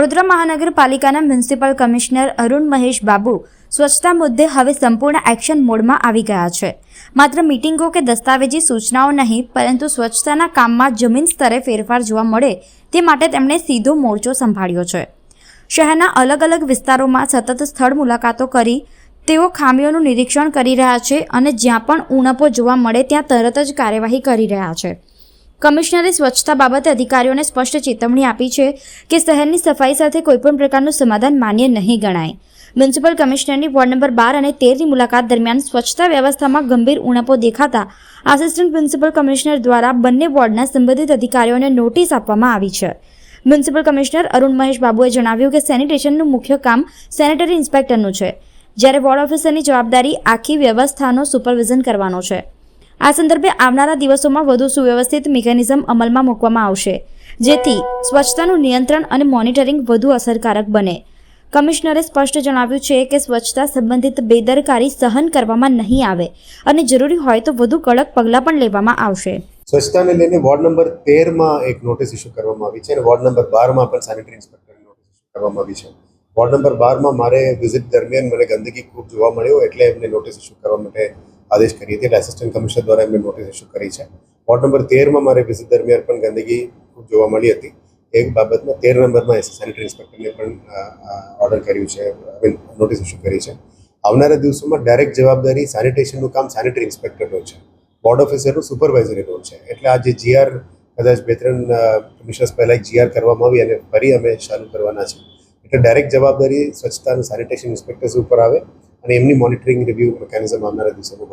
વડોદરા મહાનગરપાલિકાના municipal commissioner Arun Mahesh Babu સ્વચ્છતા મુદ્દે હવે સંપૂર્ણ એક્શન મોડમાં આવી ગયા છે. માત્ર મિટિંગો કે દસ્તાવેજી સૂચનાઓ નહીં, પરંતુ સ્વચ્છતાના કામમાં જમીન સ્તરે ફેરફાર જોવા મળે તે માટે તેમણે સીધો મોરચો સંભાળ્યો છે. શહેરના અલગ અલગ વિસ્તારોમાં સતત સ્થળ મુલાકાતો કરી, તેઓ ખામીઓનું નિરીક્ષણ કરી રહ્યા છે અને જ્યાં પણ ઉણપો જોવા મળે ત્યાં તરત જ કાર્યવાહી કરી રહ્યા છે. કમિશનરે સ્વચ્છતા બાબતે અધિકારીઓને સ્પષ્ટ ચેતવણી આપી છે કે શહેરની સફાઈ સાથે કોઈપણ પ્રકારનું સમાધાન માન્ય નહીં ગણાય. મ્યુનિસિપલ કમિશનરની વોર્ડ નંબર બાર અને તેરની મુલાકાત દરમિયાન સ્વચ્છતા વ્યવસ્થામાં ગંભીર ઉણપો દેખાતા આસિસ્ટન્ટ મ્યુનિસિપલ કમિશનર દ્વારા બંને વોર્ડના સંબંધિત અધિકારીઓને નોટિસ આપવામાં આવી છે. મ્યુનિસિપલ કમિશનર અરુણ મહેશ બાબુએ જણાવ્યું કે સેનિટેશનનું મુખ્ય કામ સેનેટરી ઇન્સ્પેક્ટરનું છે, જ્યારે વોર્ડ ઓફિસરની જવાબદારી આખી વ્યવસ્થાનો સુપરવિઝન કરવાનો છે. આ સંદર્ભે આવનારા દિવસોમાં વધુ સુવ્યવસ્થિત મિકેનિઝમ અમલમાં મૂકવામાં આવશે, જેથી સ્વચ્છતાનું નિયંત્રણ અને મોનિટરિંગ વધુ અસરકારક બને. કમિશનરે સ્પષ્ટ જણાવ્યું છે કે સ્વચ્છતા સંબંધિત બેદરકારી સહન કરવામાં નહીં આવે અને જરૂરી હોય તો વધુ કડક પગલાં પણ લેવામાં આવશે. સ્વચ્છતાને લઈને વોર્ડ નંબર તેરમાં એક નોટિસ ઇસ્યુ કરવામાં આવી છે અને વોર્ડ નંબર બારમાં પણ સેનિટરી ઇન્સ્પેક્ટરની નોટિસ ઇસ્યુ કરવામાં આવી છે. વોર્ડ નંબર બારમાં મારે વિઝિટ દરમિયાન મને ગંદકી ખૂબ જોવા મળ્યો, એટલે એમને નોટિસ ઇસ્યુ કરવા માટે આદેશ કરી હતી એટલે એસિસ્ટન્ટ કમિશનર દ્વારા એમને નોટિસ ઇસ્યુ કરી છે. વોર્ડ નંબર તેરમાં મારે વિઝિટ દરમિયાન પણ ગંદકી જોવા મળી હતી. એક બાબતમાં તેર નંબરમાં સેનિટરી ઇન્સ્પેક્ટરને પણ ઓર્ડર કર્યું છે. નોટિસ ઇસ્યુ કરી છે. આવનારા દિવસોમાં ડાયરેક્ટ જવાબદારી સેનિટેશનનું કામ સેનિટરી ઇન્સ્પેક્ટરનું છે. બોર્ડ ઓફિસરનું સુપરવાઇઝરી રોલ છે. એટલે આ જે જીઆર કદાચ બે ત્રણ કમિશનર્સ પહેલાં જીઆર કરવામાં આવી અને ફરી અમે ચાલુ કરવાના છે. એટલે ડાયરેક્ટ જવાબદારી સ્વચ્છતા અને સેનિટેશન ઇન્સ્પેક્ટર્સ ઉપર આવે અને એમની મોનિટરિંગ રિવ્યુ મિકેનિઝમ આવનારા દિવસોમાં